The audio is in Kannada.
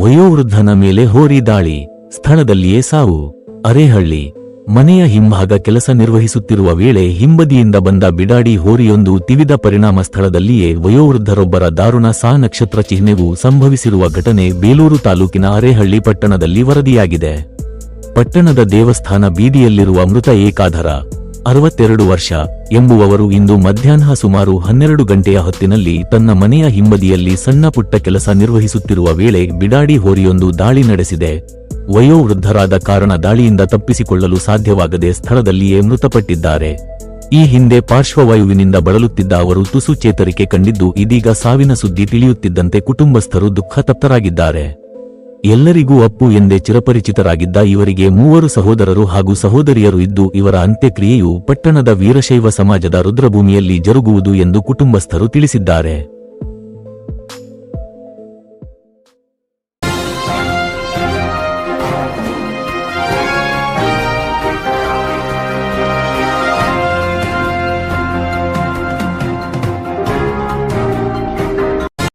ವಯೋವೃದ್ಧನ ಮೇಲೆ ಹೋರಿ ದಾಳಿ. ಸ್ಥಳದಲ್ಲಿಯೇ ಸಾವು. ಅರೇಹಳ್ಳಿ. ಮನೆಯ ಹಿಂಭಾಗ ಕೆಲಸ ನಿರ್ವಹಿಸುತ್ತಿರುವ ವೇಳೆ ಹಿಂಬದಿಯಿಂದ ಬಂದ ಬಿಡಾಡಿ ಹೋರಿಯೊಂದು ತಿವಿದ ಪರಿಣಾಮ ಸ್ಥಳದಲ್ಲಿಯೇ ವಯೋವೃದ್ಧರೊಬ್ಬರ ದಾರುಣ ಸಾ ನಕ್ಷತ್ರ ಚಿಹ್ನೆಗೂ ಸಂಭವಿಸಿರುವ ಘಟನೆ ಬೇಲೂರು ತಾಲೂಕಿನ ಅರೇಹಳ್ಳಿ ಪಟ್ಟಣದಲ್ಲಿ ವರದಿಯಾಗಿದೆ. ಪಟ್ಟಣದ ದೇವಸ್ಥಾನ ಬೀದಿಯಲ್ಲಿರುವ ಮೃತ ಏಕಾಧರ. ಅರವತ್ತೆರಡು ವರ್ಷ ಎಂಬುವವರು ಇಂದು ಮಧ್ಯಾಹ್ನ ಸುಮಾರು ಹನ್ನೆರಡು ಗಂಟೆಯ ಹೊತ್ತಿನಲ್ಲಿ ತನ್ನ ಮನೆಯ ಹಿಂಬದಿಯಲ್ಲಿ ಸಣ್ಣ ಪುಟ್ಟ ಕೆಲಸ ನಿರ್ವಹಿಸುತ್ತಿರುವ ವೇಳೆ ಬಿಡಾಡಿ ಹೋರಿಯೊಂದು ದಾಳಿ ನಡೆಸಿದೆ. ವಯೋವೃದ್ಧರಾದ ಕಾರಣ ದಾಳಿಯಿಂದ ತಪ್ಪಿಸಿಕೊಳ್ಳಲು ಸಾಧ್ಯವಾಗದೆ ಸ್ಥಳದಲ್ಲಿಯೇ ಮೃತಪಟ್ಟಿದ್ದಾರೆ. ಈ ಹಿಂದೆ ಪಾರ್ಶ್ವವಾಯುವಿನಿಂದ ಬಳಲುತ್ತಿದ್ದ ಅವರು ತುಸು ಚೇತರಿಕೆ ಕಂಡಿದ್ದು ಇದೀಗ ಸಾವಿನ ಸುದ್ದಿ ತಿಳಿಯುತ್ತಿದ್ದಂತೆ ಕುಟುಂಬಸ್ಥರು ದುಃಖತಪ್ತರಾಗಿದ್ದಾರೆ. ಎಲ್ಲರಿಗೂ ಅಪ್ಪು ಎಂದೇ ಚಿರಪರಿಚಿತರಾಗಿದ್ದ ಇವರಿಗೆ ಮೂವರು ಸಹೋದರರು ಹಾಗೂ ಸಹೋದರಿಯರು ಇದ್ದು ಇವರ ಅಂತ್ಯಕ್ರಿಯೆಯು ಪಟ್ಟಣದ ವೀರಶೈವ ಸಮಾಜದ ರುದ್ರಭೂಮಿಯಲ್ಲಿ ಜರುಗುವುದು ಎಂದು ಕುಟುಂಬಸ್ಥರು ತಿಳಿಸಿದ್ದಾರೆ.